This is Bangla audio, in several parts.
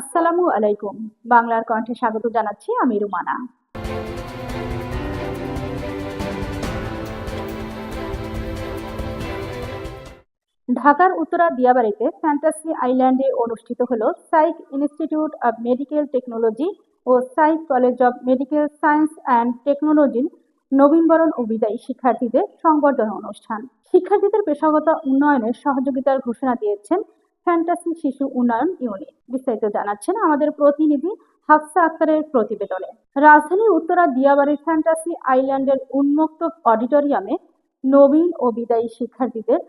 আসসালামু আলাইকুম। বাংলার কণ্ঠে স্বাগত জানাচ্ছি আমি রুমানা। ঢাকার উত্তরা দিয়াবাড়িতে ফ্যান্টাসি আইল্যান্ডে অনুষ্ঠিত হল SAIC institute of medical technology O SAIC college of medical science and টেকনোলজির নবীনবরণ ও বিদায়ী শিক্ষার্থীদের সংবর্ধনা অনুষ্ঠান। শিক্ষার্থীদের পেশাগত উন্নয়নের সহযোগিতার ঘোষণা দিয়েছেন ফ্যান্টাসি শিশু উন্নয়ন ইউনিট বিস্তারিত জানাচ্ছেন আমাদের প্রতিনিধি হাফসা আক্তারের প্রতিবেদনে। রাজধানীর উত্তরা দিয়াবাড়ির ফ্যান্টাসি আইল্যান্ডের উন্মুক্ত অডিটোরিয়ামে নবীন ও বিদায়ী শিক্ষার্থীদের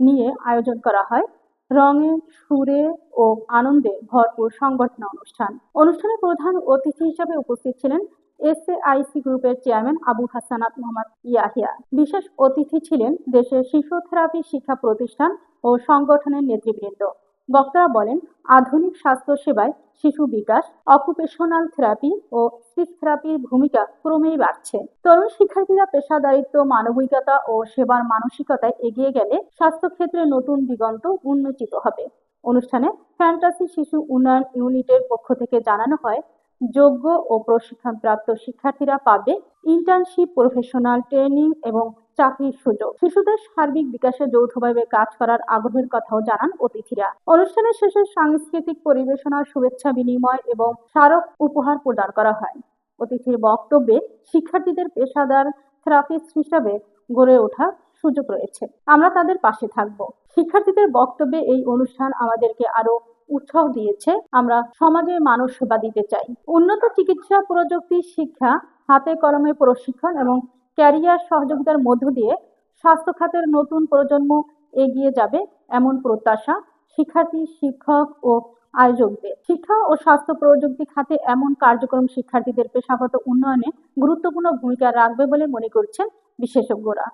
নিয়ে আয়োজন করা হয়। রঙে, সুরে ও আনন্দে ভরপুর সংবর্ধনা অনুষ্ঠান। অনুষ্ঠানে প্রধান অতিথি হিসেবে উপস্থিত ছিলেন এসএআইসি গ্রুপের চেয়ারম্যান আবু হাসানাত মোহাম্মদ ইয়াহিয়া। বিশেষ অতিথি ছিলেন দেশের শিশু থেরাপি শিক্ষা প্রতিষ্ঠান ও সংগঠনের নেতৃবৃন্দ। বক্তারা বলেন, আধুনিক স্বাস্থ্য সেবায় শিশু বিকাশ অকুপেশনাল থেরাপি ও স্পিচ থেরাপির ভূমিকা ক্রমেই বাড়ছে। তরুণ শিক্ষার্থীরা পেশাদারিত্ব, মানবিকতা ও সেবার মানসিকতায় এগিয়ে গেলে স্বাস্থ্যক্ষেত্রে নতুন দিগন্ত উন্মোচিত হবে। অনুষ্ঠানে ফ্যান্টাসি শিশু উন্নয়ন ইউনিটের পক্ষ থেকে জানানো হয় যোগ্য ও প্রশিক্ষণপ্রাপ্ত শিক্ষার্থীরা পাবে ইন্টার্নশিপ প্রফেশনাল ট্রেনিং এবং চাকরির সুযোগ। শিশুদের সার্বিক বিকাশে যৌথভাবে কাজ করার আগ্রহের কথাও জানান অতিথিরা। অনুষ্ঠানের শেষে সাংস্কৃতিক পরিবেশনার শুভেচ্ছা বিনিময় এবং স্মারক উপহার প্রদান করা হয়। অতিথির বক্তব্যে শিক্ষার্থীদের পেশাদার থেরাপিস্ট হিসাবে গড়ে ওঠার সুযোগ রয়েছে। আমরা তাদের পাশে থাকব। শিক্ষার্থীদের বক্তব্যে এই অনুষ্ঠান আমাদেরকে আরও উৎসাহ দিয়েছে, আমরা সমাজে মানুষ সেবা দিতে চাই। উন্নত চিকিৎসা, প্রযুক্তি, শিক্ষা, হাতে কলমে প্রশিক্ষণ এবং ক্যারিয়ার সহযোগিতার মধ্য দিয়ে স্বাস্থ্য খাতের নতুন প্রজন্ম এগিয়ে যাবে এমন প্রত্যাশা শিক্ষার্থী, শিক্ষক ও আয়োজকদের। শিক্ষা ও স্বাস্থ্য প্রযুক্তি খাতে এমন কার্যক্রম শিক্ষার্থীদের পেশাগত উন্নয়নে গুরুত্বপূর্ণ ভূমিকা রাখবে বলে মনে করছেন বিশেষজ্ঞরা।